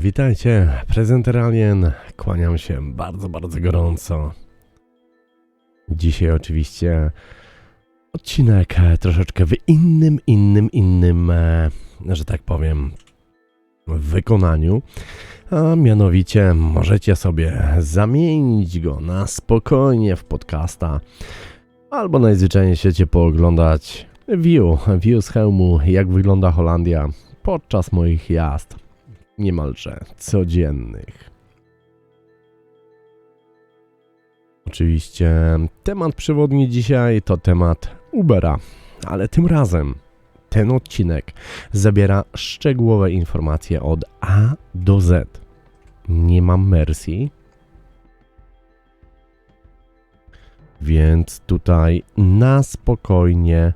Witajcie. Prezenter Alien. Kłaniam się bardzo, bardzo gorąco. Dzisiaj oczywiście odcinek troszeczkę w innym, innym, innym, e, że tak powiem, wykonaniu. A mianowicie możecie sobie zamienić go na spokojnie w podcasta albo najzwyczajniej w pooglądać view, view z hełmu, jak wygląda Holandia podczas moich jazd niemalże codziennych. Oczywiście temat przewodni dzisiaj to temat Ubera, ale tym razem ten odcinek zabiera szczegółowe informacje od A do Z. Nie mam Mercy, więc tutaj na spokojnie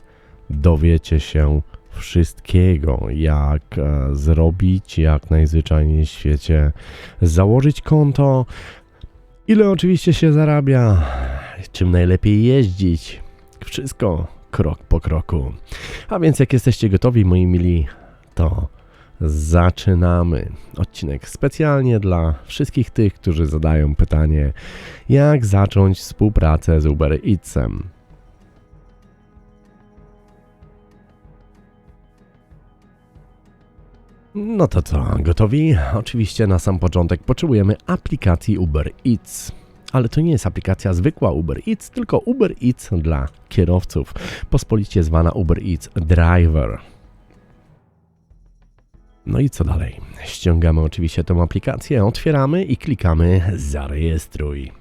dowiecie się wszystkiego, jak e, zrobić, jak najzwyczajniej w świecie założyć konto, ile oczywiście się zarabia, czym najlepiej jeździć. Wszystko krok po kroku. A więc jak jesteście gotowi, moi mili, to zaczynamy. Odcinek specjalnie dla wszystkich tych, którzy zadają pytanie, jak zacząć współpracę z Uber Eatsem. No to co, gotowi? Oczywiście na sam początek potrzebujemy aplikacji Uber Eats. Ale to nie jest aplikacja zwykła Uber Eats, tylko Uber Eats dla kierowców, pospolicie zwana Uber Eats Driver. No i co dalej? Ściągamy oczywiście tę aplikację, otwieramy i klikamy zarejestruj.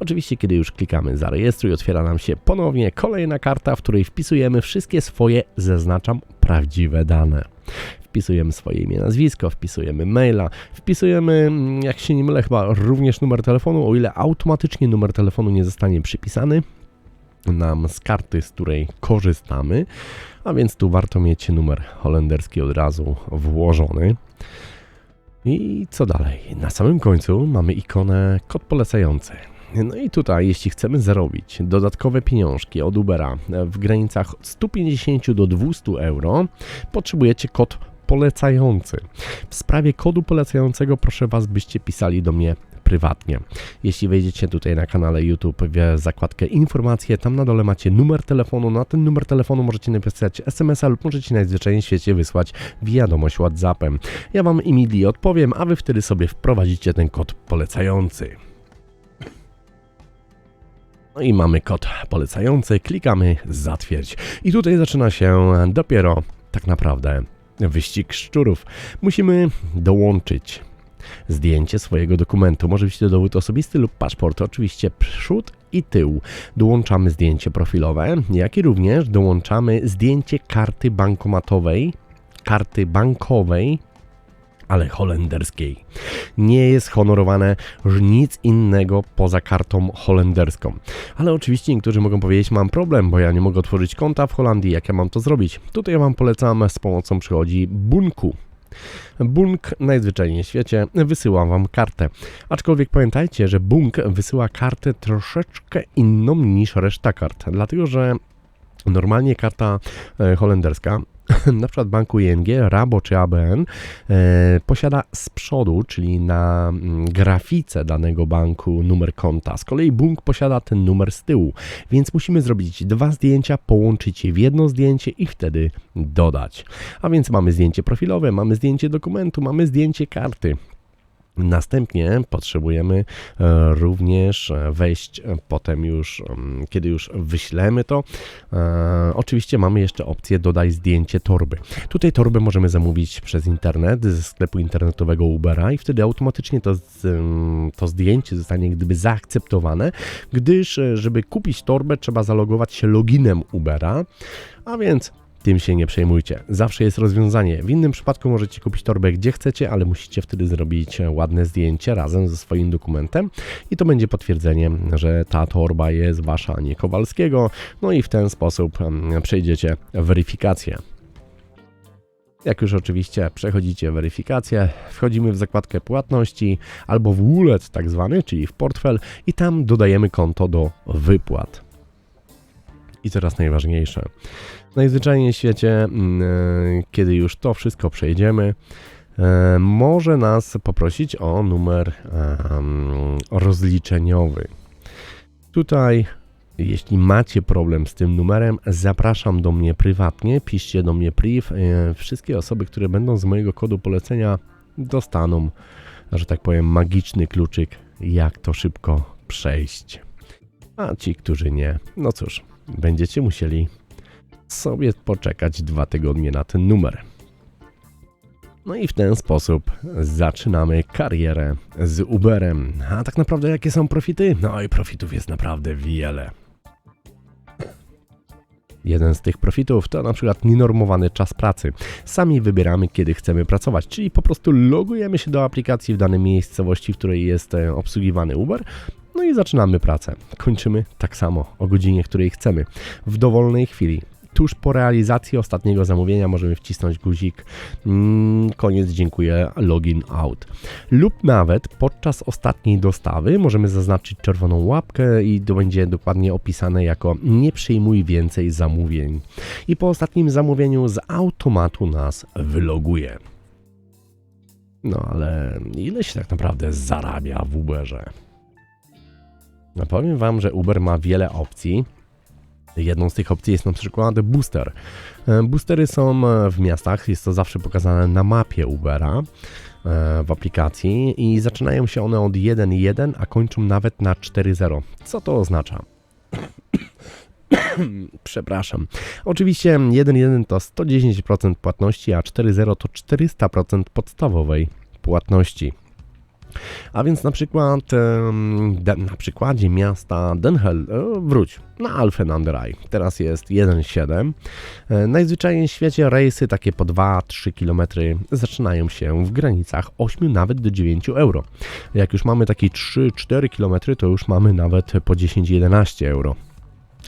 Oczywiście, kiedy już klikamy zarejestruj, otwiera nam się ponownie kolejna karta, w której wpisujemy wszystkie swoje, zaznaczam, prawdziwe dane. Wpisujemy swoje imię, nazwisko, wpisujemy maila, wpisujemy, mm, jak się nie mylę, chyba również numer telefonu, o ile automatycznie numer telefonu nie zostanie przypisany nam z karty, z której korzystamy, a więc tu warto mieć numer holenderski od razu włożony. I co dalej? Na samym końcu mamy ikonę kod polecający. No i tutaj, jeśli chcemy zarobić dodatkowe pieniążki od Ubera w granicach 150 do 200 euro, potrzebujecie kod polecający. W sprawie kodu polecającego proszę Was, byście pisali do mnie prywatnie. Jeśli wejdziecie tutaj na kanale YouTube w zakładkę informacje, tam na dole macie numer telefonu, na ten numer telefonu możecie napisać SMS-a lub możecie najzwyczajniej w świecie wysłać wiadomość WhatsAppem. Ja Wam immediately odpowiem, a Wy wtedy sobie wprowadzicie ten kod polecający. No i mamy kod polecający, klikamy zatwierdź. I tutaj zaczyna się dopiero tak naprawdę wyścig szczurów. Musimy dołączyć zdjęcie swojego dokumentu. Może być to dowód osobisty lub paszport. Oczywiście przód i tył. Dołączamy zdjęcie profilowe, jak i również dołączamy zdjęcie karty bankomatowej, karty bankowej ale holenderskiej. Nie jest honorowane nic innego poza kartą holenderską. Ale oczywiście niektórzy mogą powiedzieć, mam problem, bo ja nie mogę otworzyć konta w Holandii, jak ja mam to zrobić? Tutaj Wam polecam, z pomocą przychodzi Bunku. Bunk najzwyczajniej w świecie wysyła Wam kartę. Aczkolwiek pamiętajcie, że Bunk wysyła kartę troszeczkę inną niż reszta kart, dlatego że normalnie karta e, holenderska na przykład banku ING, Rabo czy ABN e, posiada z przodu, czyli na mm, grafice danego banku numer konta. Z kolei Bunk posiada ten numer z tyłu, więc musimy zrobić dwa zdjęcia, połączyć je w jedno zdjęcie i wtedy dodać. A więc mamy zdjęcie profilowe, mamy zdjęcie dokumentu, mamy zdjęcie karty. Następnie potrzebujemy e, również e, wejść e, potem już, kiedy już wyślemy to. Oczywiście mamy jeszcze opcję dodaj zdjęcie torby. Tutaj torbę możemy zamówić przez internet ze sklepu internetowego Ubera i wtedy automatycznie to, to zdjęcie zostanie gdyby zaakceptowane, gdyż żeby kupić torbę trzeba zalogować się loginem Ubera, a więc tym się nie przejmujcie. Zawsze jest rozwiązanie. W innym przypadku możecie kupić torbę gdzie chcecie, ale musicie wtedy zrobić ładne zdjęcie razem ze swoim dokumentem i to będzie potwierdzenie, że ta torba jest wasza, a nie Kowalskiego. No i w ten sposób przejdziecie weryfikację. Jak już oczywiście przechodzicie weryfikację, wchodzimy w zakładkę płatności albo w wallet tak zwany, czyli w portfel i tam dodajemy konto do wypłat. I teraz najważniejsze. Najzwyczajniej w świecie, mm, e, kiedy już to wszystko przejdziemy, e, może nas poprosić o numer rozliczeniowy. Tutaj, jeśli macie problem z tym numerem, zapraszam do mnie prywatnie, piszcie do mnie priv. E, Wszystkie osoby, które będą z mojego kodu polecenia, dostaną, że tak powiem, magiczny kluczyk, jak to szybko przejść. A ci, którzy nie, no cóż, będziecie musieli sobie poczekać dwa tygodnie na ten numer. No i w ten sposób zaczynamy karierę z Uberem. A tak naprawdę jakie są profity? No i profitów jest naprawdę wiele. Jeden z tych profitów to na przykład nienormowany czas pracy. Sami wybieramy, kiedy chcemy pracować, czyli po prostu logujemy się do aplikacji w danej miejscowości, w której jest e, obsługiwany Uber, no i zaczynamy pracę. Kończymy tak samo o godzinie, której chcemy, w dowolnej chwili. Tuż po realizacji ostatniego zamówienia możemy wcisnąć guzik mm, koniec, dziękuję, login out. Lub nawet podczas ostatniej dostawy możemy zaznaczyć czerwoną łapkę i to będzie dokładnie opisane jako nie przyjmuj więcej zamówień. I po ostatnim zamówieniu z automatu nas wyloguje. No ale ile się tak naprawdę zarabia w Uberze? No powiem Wam, że Uber ma wiele opcji. Jedną z tych opcji jest na przykład booster. E, Boostery są e, w miastach, jest to zawsze pokazane na mapie Ubera e, w aplikacji i zaczynają się one od 1.1, a kończą nawet na 4.0. Co to oznacza? Przepraszam. Oczywiście 1.1 to 110% płatności, a 4.0 to 400% podstawowej płatności. A więc na przykład na przykładzie miasta Den Helder, e, wróć na Alphen an der Eye. Teraz jest 1,7. E, Najzwyczajniej w świecie rejsy takie po 2-3 km zaczynają się w granicach 8 nawet do 9 euro. Jak już mamy takie 3-4 km, to już mamy nawet po 10-11 euro.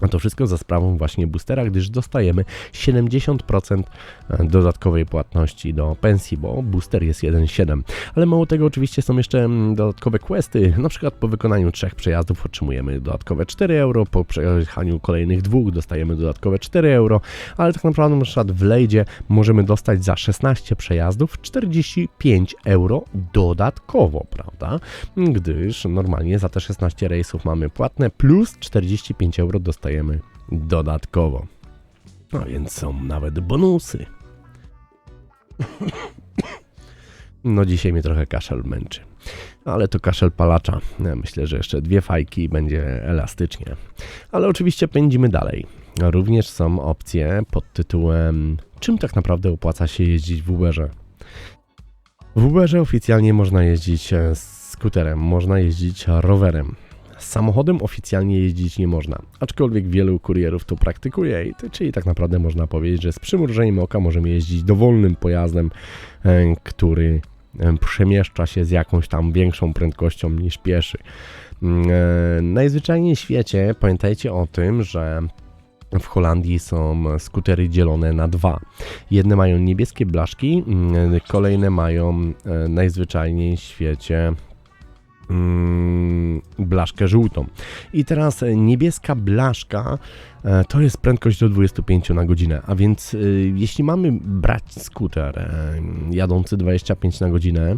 A to wszystko za sprawą właśnie boostera, gdyż dostajemy 70% dodatkowej płatności do pensji, bo booster jest 1,7. Ale mało tego, oczywiście są jeszcze mm, dodatkowe questy. Na przykład po wykonaniu trzech przejazdów otrzymujemy dodatkowe 4 euro, po przejechaniu kolejnych dwóch dostajemy dodatkowe 4 euro, ale tak naprawdę na przykład w Lejdzie możemy dostać za 16 przejazdów 45 euro dodatkowo, prawda? Gdyż normalnie za te 16 rejsów mamy płatne plus 45 euro dostajemy dodatkowo. No więc są nawet bonusy. No dzisiaj mnie trochę kaszel męczy. Ale to kaszel palacza. Ja myślę, że jeszcze dwie fajki będzie elastycznie. Ale oczywiście pędzimy dalej. Również są opcje pod tytułem czym tak naprawdę opłaca się jeździć w Uberze. W Uberze oficjalnie można jeździć e, skuterem, można jeździć rowerem. Samochodem oficjalnie jeździć nie można, aczkolwiek wielu kurierów to praktykuje, i czyli tak naprawdę można powiedzieć, że z przymrużeniem oka możemy jeździć dowolnym pojazdem, e, który e, przemieszcza się z jakąś tam większą prędkością niż pieszy. Mm, e, Najzwyczajniej w świecie pamiętajcie o tym, że w Holandii są skutery dzielone na dwa. Jedne mają niebieskie blaszki, mm, kolejne mają najzwyczajniej w świecie blaszkę żółtą. I teraz e, niebieska blaszka to jest prędkość do 25 na godzinę, a więc e, jeśli mamy brać skuter e, jadący 25 na godzinę,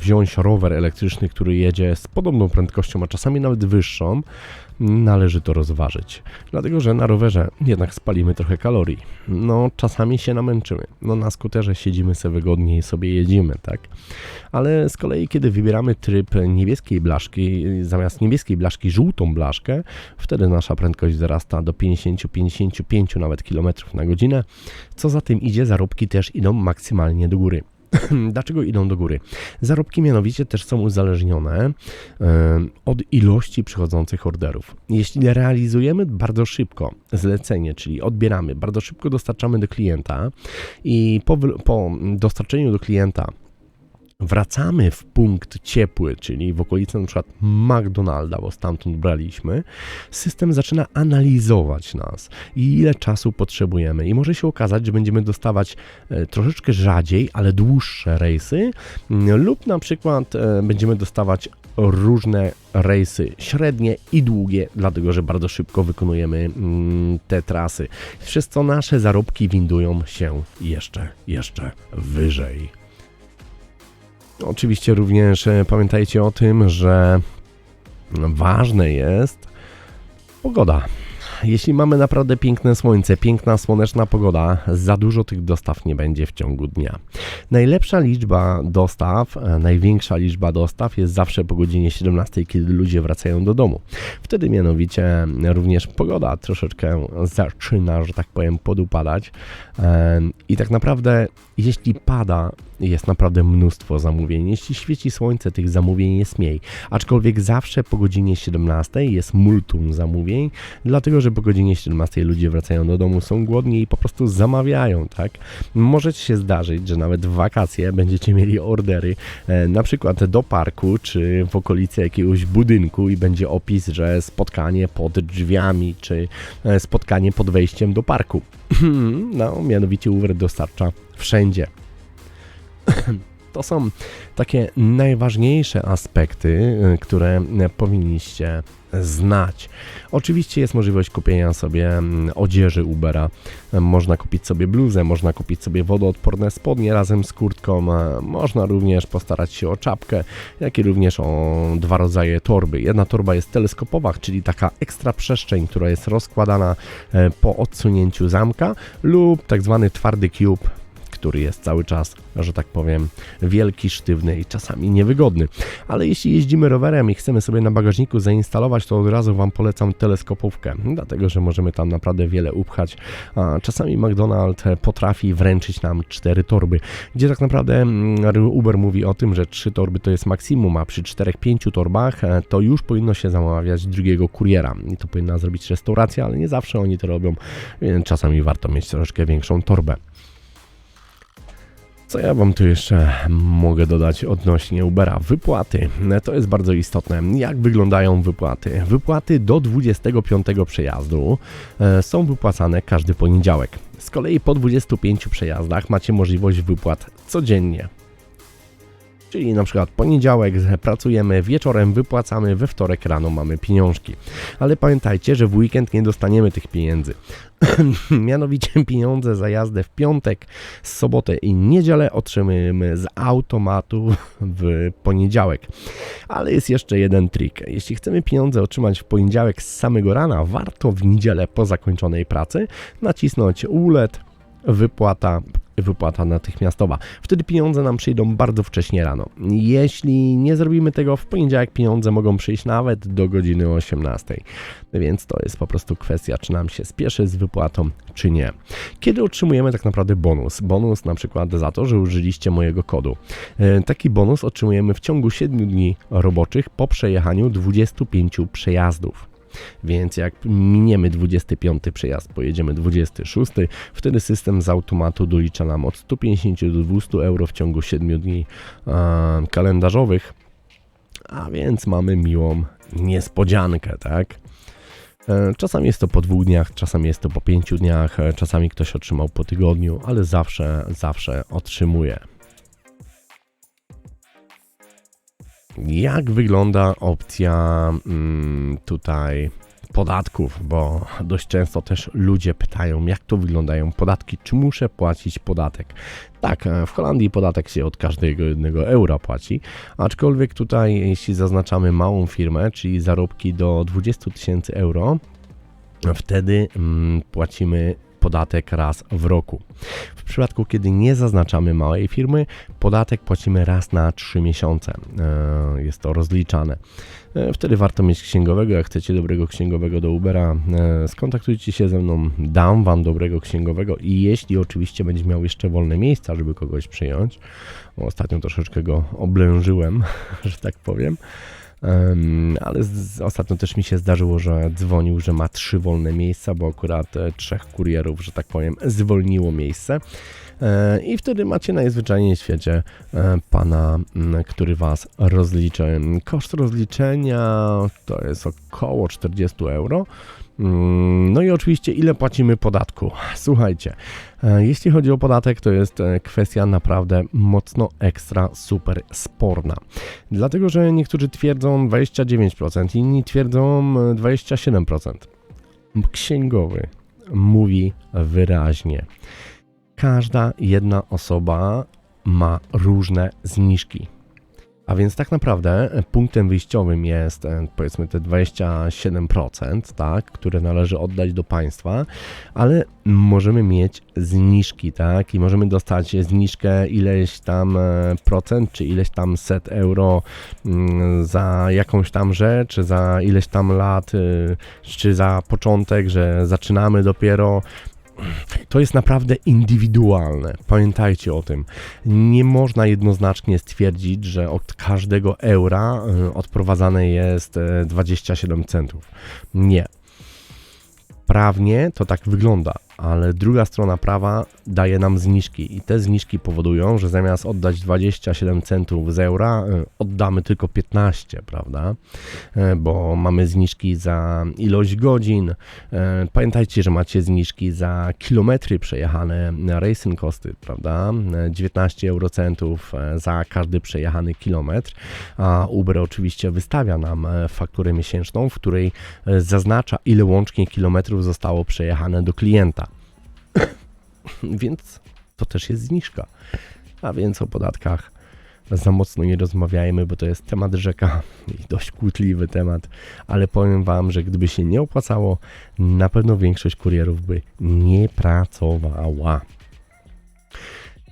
wziąć rower elektryczny, który jedzie z podobną prędkością, a czasami nawet wyższą, należy to rozważyć. Dlatego, że na rowerze jednak spalimy trochę kalorii. No, czasami się namęczymy. No, na skuterze siedzimy sobie wygodnie i sobie jedziemy, tak? Ale z kolei, kiedy wybieramy tryb niebieskiej blaszki, zamiast niebieskiej blaszki żółtą blaszkę, wtedy nasza prędkość wzrasta do 50-55 nawet kilometrów na godzinę. Co za tym idzie, zarobki też idą maksymalnie do góry. Dlaczego idą do góry? Zarobki mianowicie też są uzależnione od ilości przychodzących orderów. Jeśli realizujemy bardzo szybko zlecenie, czyli odbieramy, bardzo szybko dostarczamy do klienta i po, po dostarczeniu do klienta wracamy w punkt ciepły, czyli w okolicy przykład McDonalda, bo stamtąd braliśmy, system zaczyna analizować nas i ile czasu potrzebujemy. I może się okazać, że będziemy dostawać e, troszeczkę rzadziej, ale dłuższe rejsy, mm, lub na przykład e, będziemy dostawać różne rejsy średnie i długie, dlatego że bardzo szybko wykonujemy mm, te trasy. Co nasze zarobki windują się jeszcze, jeszcze wyżej. Oczywiście również e, pamiętajcie o tym, że ważne jest pogoda. Jeśli mamy naprawdę piękne słońce, piękna słoneczna pogoda, za dużo tych dostaw nie będzie w ciągu dnia. Najlepsza liczba dostaw, e, największa liczba dostaw jest zawsze po godzinie 17, kiedy ludzie wracają do domu. Wtedy mianowicie również pogoda troszeczkę zaczyna, że tak powiem, podupadać. E, I tak naprawdę, jeśli pada, jest naprawdę mnóstwo zamówień. Jeśli świeci słońce, tych zamówień jest mniej. Aczkolwiek zawsze po godzinie 17 jest multum zamówień, dlatego że po godzinie 17 ludzie wracają do domu, są głodni i po prostu zamawiają, tak? Może się zdarzyć, że nawet w wakacje będziecie mieli ordery, e, na przykład do parku, czy w okolicy jakiegoś budynku i będzie opis, że spotkanie pod drzwiami, czy e, spotkanie pod wejściem do parku. no, mianowicie Uber dostarcza wszędzie. To są takie najważniejsze aspekty, y, które powinniście znać. Oczywiście jest możliwość kupienia sobie mm, odzieży Ubera. Można kupić sobie bluzę, można kupić sobie wodoodporne spodnie razem z kurtką. Można również postarać się o czapkę, jak i również o dwa rodzaje torby. Jedna torba jest teleskopowa, czyli taka ekstra przestrzeń, która jest rozkładana e, po odsunięciu zamka lub tak zwany twardy cube, który jest cały czas, że tak powiem, wielki, sztywny i czasami niewygodny. Ale jeśli jeździmy rowerem i chcemy sobie na bagażniku zainstalować, to od razu Wam polecam teleskopówkę, dlatego że możemy tam naprawdę wiele upchać. A czasami McDonald's potrafi wręczyć nam cztery torby, gdzie tak naprawdę mm, Uber mówi o tym, że trzy torby to jest maksimum, a przy czterech, pięciu torbach e, to już powinno się zamawiać drugiego kuriera. I to powinna zrobić restauracja, ale nie zawsze oni to robią, więc czasami warto mieć troszeczkę większą torbę. Co ja Wam tu jeszcze mogę dodać odnośnie Ubera? Wypłaty. To jest bardzo istotne. Jak wyglądają wypłaty? Wypłaty do 25 przejazdu e, są wypłacane każdy poniedziałek. Z kolei po 25 przejazdach macie możliwość wypłat codziennie. Czyli na przykład poniedziałek pracujemy, wieczorem wypłacamy, we wtorek rano mamy pieniążki. Ale pamiętajcie, że w weekend nie dostaniemy tych pieniędzy. Mianowicie pieniądze za jazdę w piątek, sobotę i niedzielę otrzymujemy z automatu w poniedziałek. Ale jest jeszcze jeden trik. Jeśli chcemy pieniądze otrzymać w poniedziałek z samego rana, warto w niedzielę po zakończonej pracy nacisnąć ULET wypłata wypłata natychmiastowa. Wtedy pieniądze nam przyjdą bardzo wcześnie rano. Jeśli nie zrobimy tego w poniedziałek, pieniądze mogą przyjść nawet do godziny 18. Więc to jest po prostu kwestia, czy nam się spieszy z wypłatą, czy nie. Kiedy otrzymujemy tak naprawdę bonus? Bonus na przykład za to, że użyliście mojego kodu. E, taki bonus otrzymujemy w ciągu 7 dni roboczych po przejechaniu 25 przejazdów. Więc jak miniemy 25 przejazd, pojedziemy 26, wtedy system z automatu dolicza nam od 150 do 200 euro w ciągu 7 dni e, kalendarzowych. A więc mamy miłą niespodziankę, tak? E, czasami jest to po dwóch dniach, czasami jest to po pięciu dniach, e, czasami ktoś otrzymał po tygodniu, ale zawsze, zawsze otrzymuje. Jak wygląda opcja mm, tutaj podatków, bo dość często też ludzie pytają, jak to wyglądają podatki, czy muszę płacić podatek. Tak, e, w Holandii podatek się od każdego jednego eura płaci, aczkolwiek tutaj, jeśli zaznaczamy małą firmę, czyli zarobki do 20 tysięcy euro, wtedy mm, płacimy podatek raz w roku. W przypadku, kiedy nie zaznaczamy małej firmy, podatek płacimy raz na 3 miesiące. E, jest to rozliczane. E, wtedy warto mieć księgowego. Jak chcecie dobrego księgowego do Ubera, e, skontaktujcie się ze mną, dam Wam dobrego księgowego i jeśli oczywiście będzie miał jeszcze wolne miejsca, żeby kogoś przyjąć, ostatnio troszeczkę go oblężyłem, że tak powiem, ale z, ostatnio też mi się zdarzyło, że dzwonił, że ma trzy wolne miejsca, bo akurat e, trzech kurierów, że tak powiem, zwolniło miejsce. E, I wtedy macie najzwyczajniej w świecie e, pana, który was rozliczy. Koszt rozliczenia to jest około 40 euro. Mm, no i oczywiście, ile płacimy podatku? Słuchajcie, e, jeśli chodzi o podatek, to jest e, kwestia naprawdę mocno ekstra, super sporna. Dlatego, że niektórzy twierdzą 29%, inni twierdzą 27%. E, Księgowy mówi wyraźnie. Każda jedna osoba ma różne zniżki A więc tak naprawdę e, punktem wyjściowym jest e, powiedzmy te 27%, tak, które należy oddać do państwa, ale możemy mieć zniżki, tak, i możemy dostać zniżkę ileś tam e, procent, czy ileś tam set euro mm, za jakąś tam rzecz, za ileś tam lat, czy za początek, że zaczynamy dopiero to jest naprawdę indywidualne. Pamiętajcie o tym. Nie można jednoznacznie stwierdzić, że od każdego eura y, odprowadzane jest 27 y, centów. Nie. Prawnie to tak wygląda ale druga strona prawa daje nam zniżki i te zniżki powodują, że zamiast oddać 27 centów z eura, e, oddamy tylko 15, prawda? E, bo mamy zniżki za ilość godzin. E, pamiętajcie, że macie zniżki za kilometry przejechane na racing costy, prawda? 19 eurocentów za każdy przejechany kilometr, a Uber oczywiście wystawia nam fakturę miesięczną, w której zaznacza ile łącznie kilometrów zostało przejechane do klienta. więc to też jest zniżka. A więc o podatkach za mocno nie rozmawiajmy, bo to jest temat rzeka i dość kłótliwy temat, ale powiem Wam, że gdyby się nie opłacało, na pewno większość kurierów by nie pracowała.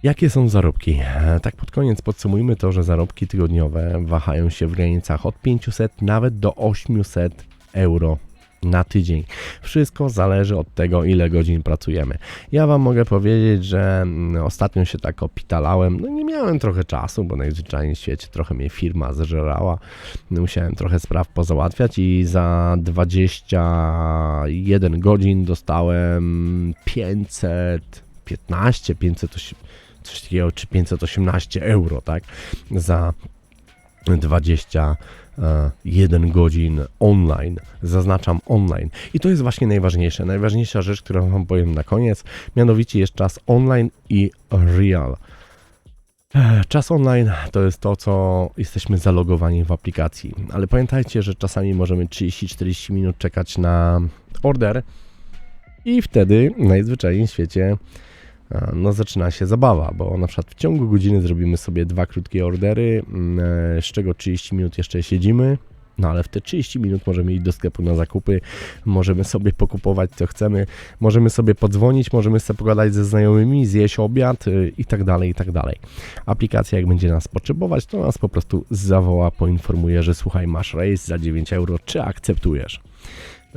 Jakie są zarobki? Tak pod koniec podsumujmy to, że zarobki tygodniowe wahają się w granicach od 500 nawet do 800 euro na tydzień. Wszystko zależy od tego, ile godzin pracujemy. Ja Wam mogę powiedzieć, że mm, ostatnio się tak opitalałem, no nie miałem trochę czasu, bo najzwyczajniej w świecie trochę mnie firma zżerała, musiałem trochę spraw pozałatwiać i za 21 godzin dostałem 515, 500, coś takiego, czy 518 euro, tak, za 20 1 godzin online. Zaznaczam online. I to jest właśnie najważniejsze. Najważniejsza rzecz, którą Wam powiem na koniec, mianowicie jest czas online i real. E, czas online to jest to, co jesteśmy zalogowani w aplikacji, ale pamiętajcie, że czasami możemy 30-40 minut czekać na order i wtedy najzwyczajniej w świecie no zaczyna się zabawa, bo na przykład w ciągu godziny zrobimy sobie dwa krótkie ordery, mm, e, z czego 30 minut jeszcze siedzimy, no ale w te 30 minut możemy iść do sklepu na zakupy, możemy sobie pokupować co chcemy, możemy sobie podzwonić, możemy sobie pogadać ze znajomymi, zjeść obiad y, i tak dalej, i tak dalej. Aplikacja jak będzie nas potrzebować, to nas po prostu zawoła, poinformuje, że słuchaj, masz rejs za 9 euro, czy akceptujesz?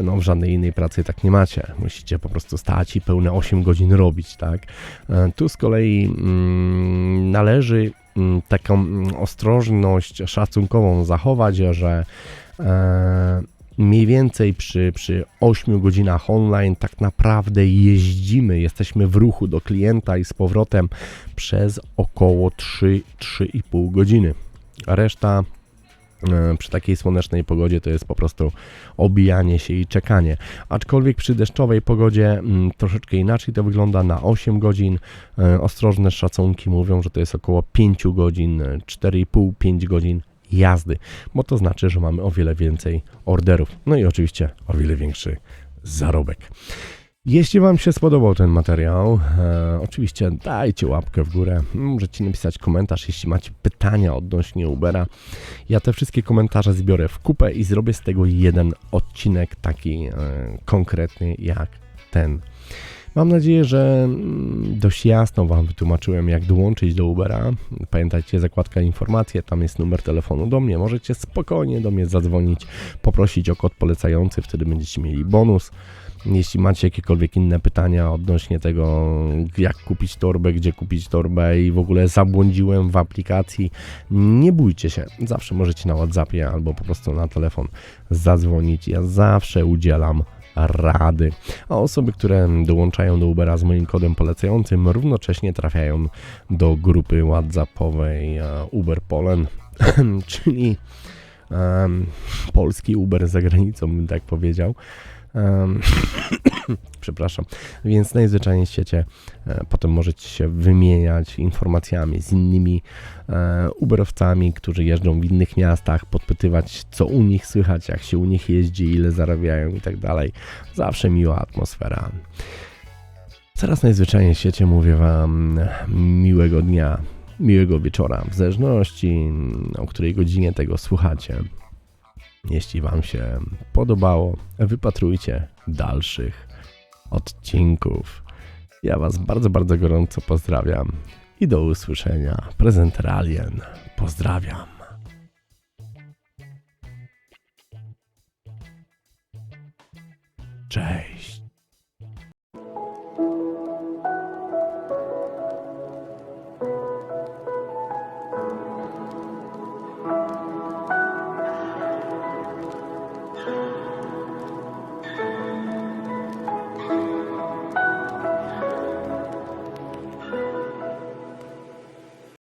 No w żadnej innej pracy tak nie macie. Musicie po prostu stać i pełne 8 godzin robić, tak? E, tu z kolei mm, należy mm, taką mm, ostrożność szacunkową zachować, że e, mniej więcej przy, przy 8 godzinach online tak naprawdę jeździmy, jesteśmy w ruchu do klienta i z powrotem przez około 3-3,5 godziny. Reszta przy takiej słonecznej pogodzie to jest po prostu obijanie się i czekanie. Aczkolwiek przy deszczowej pogodzie mm, troszeczkę inaczej to wygląda na 8 godzin. E, ostrożne szacunki mówią, że to jest około 5 godzin, 4,5-5 godzin jazdy, bo to znaczy, że mamy o wiele więcej orderów. No i oczywiście o wiele większy zarobek. Jeśli Wam się spodobał ten materiał, e, oczywiście dajcie łapkę w górę. Możecie napisać komentarz, jeśli macie pytania odnośnie Ubera. Ja te wszystkie komentarze zbiorę w kupę i zrobię z tego jeden odcinek taki e, konkretny jak ten. Mam nadzieję, że mm, dość jasno Wam wytłumaczyłem, jak dołączyć do Ubera. Pamiętajcie, zakładka informacje, tam jest numer telefonu do mnie. Możecie spokojnie do mnie zadzwonić, poprosić o kod polecający, wtedy będziecie mieli bonus. Jeśli macie jakiekolwiek inne pytania odnośnie tego, jak kupić torbę, gdzie kupić torbę i w ogóle zabłądziłem w aplikacji, nie bójcie się. Zawsze możecie na WhatsAppie albo po prostu na telefon zadzwonić. Ja zawsze udzielam rady. A osoby, które dołączają do Ubera z moim kodem polecającym, równocześnie trafiają do grupy WhatsAppowej e, Uber Polen, czyli um, polski Uber za granicą, bym tak powiedział. Przepraszam. Więc najzwyczajniej w świecie e, potem możecie się wymieniać informacjami z innymi e, Uberowcami, którzy jeżdżą w innych miastach, podpytywać co u nich słychać, jak się u nich jeździ, ile zarabiają i tak dalej. Zawsze miła atmosfera. Teraz najzwyczajniej w świecie mówię Wam miłego dnia, miłego wieczora, w zależności o której godzinie tego słuchacie. Jeśli Wam się podobało, wypatrujcie dalszych odcinków. Ja Was bardzo, bardzo gorąco pozdrawiam i do usłyszenia. Prezenter Alien. Pozdrawiam.